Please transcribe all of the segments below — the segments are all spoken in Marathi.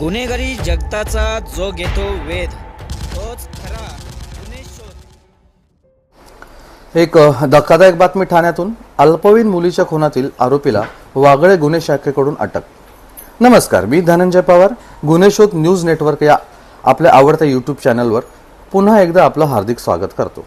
गुन्हेगारी जगताचा जो घेतो वेध तोच खरा गुन्हे शोध. एक धक्कादायक बातमी ठाण्यातून अल्पवयीन मुलीच्या खुनातील आरोपीला वागळे गुन्हे शाखेकडून अटक. नमस्कार मी धनंजय पवार गुन्हे शोध न्यूज नेटवर्क या आपल्या आवडत्या यूट्यूब चॅनलवर पुन्हा एकदा आपलं हार्दिक स्वागत करतो.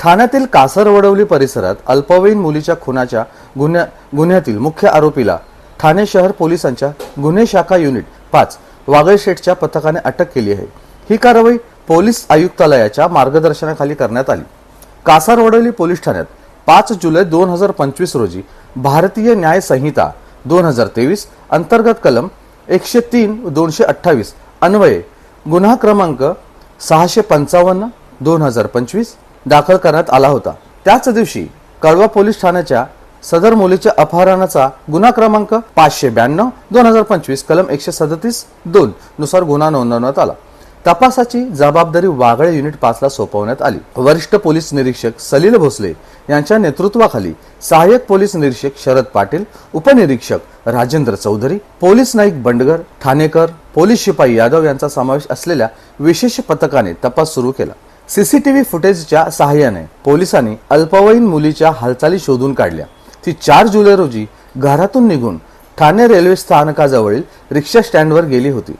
ठाण्यातील कासरवडवली परिसरात अल्पवयीन मुलीच्या खुनाच्या गुन्ह्या गुन्ह्यातील मुख्य आरोपीला ठाणे शहर पोलिसांच्या गुन्हे शाखा युनिट पाच वागळशेठच्या पथकाने अटक केली आहे. ही कारवाई पोलीस आयुक्तालयाच्या मार्गदर्शनाखाली करण्यात आली. कासारवडवली पोलीस ठाण्यात पाच जुलै दोन हजार पंचवीस रोजी भारतीय न्याय संहिता दोन हजार तेवीस अंतर्गत कलम एकशे तीन दोनशे अठ्ठावीस अन्वये गुन्हा क्रमांक सहाशे पंचावन्न दोन हजार पंचवीस दाखल करण्यात आला होता. त्याच दिवशी कळवा पोलीस ठाण्याच्या सदर मुलीच्या अपहरणाचा गुन्हा क्रमांक पाचशे ब्याण्णव दोन हजार पंचवीस कलम एकशे सदतीस दोन नुसार गुन्हा नोंदवण्यात आला. तपासाची जबाबदारी वागळे युनिट पाचला सोपवण्यात आली. वरिष्ठ पोलीस निरीक्षक सलील भोसले यांच्या नेतृत्वाखाली सहाय्यक पोलीस निरीक्षक शरद पाटील उपनिरीक्षक राजेंद्र चौधरी पोलीस नाईक बंडगर ठाणेकर पोलीस शिपाई यादव यांचा समावेश असलेल्या विशेष पथकाने तपास सुरू केला. सीसीटीव्ही फुटेजच्या सहाय्याने पोलिसांनी अल्पवयीन मुलीच्या हालचाली शोधून काढल्या. ती चार जुलै रोजी घरातून निघून ठाणे रेल्वे स्थानकाजवळील रिक्षा स्टँडवर गेली होती.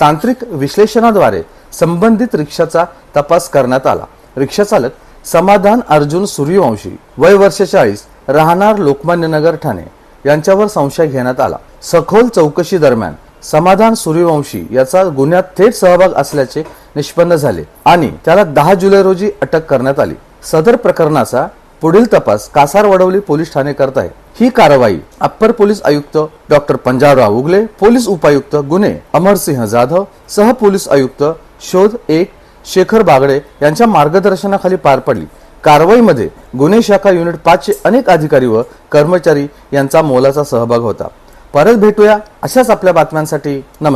तांत्रिक विश्लेषणाद्वारे संबंधित रिक्षाचा तपास करण्यात आला. रिक्षा चालक समाधान अर्जुन सूर्यवंशी वय वर्ष चाळीस राहणार लोकमान्य नगर ठाणे यांच्यावर संशय घेण्यात आला. सखोल चौकशी दरम्यान समाधान सूर्यवंशी याचा गुन्ह्यात थेट सहभाग असल्याचे निष्पन्न झाले आणि त्याला दहा जुलै रोजी अटक करण्यात आली. सदर प्रकरणाचा पुढील तपास कासार वडवली पोलीस ठाणे करत आहे. ही कारवाई अप्पर पोलीस आयुक्त डॉक्टर पंजाबराव उगले पोलीस उपायुक्त गुन्हे अमरसिंह जाधव सह पोलीस आयुक्त शोध एक शेखर बागडे यांच्या मार्गदर्शनाखाली पार पडली. कारवाईमध्ये गुन्हे शाखा युनिट पाचचे अनेक अधिकारी व कर्मचारी यांचा मोलाचा सहभाग होता. परत भेटूया अशाच आपल्या बातम्यांसाठी. नमस्कार.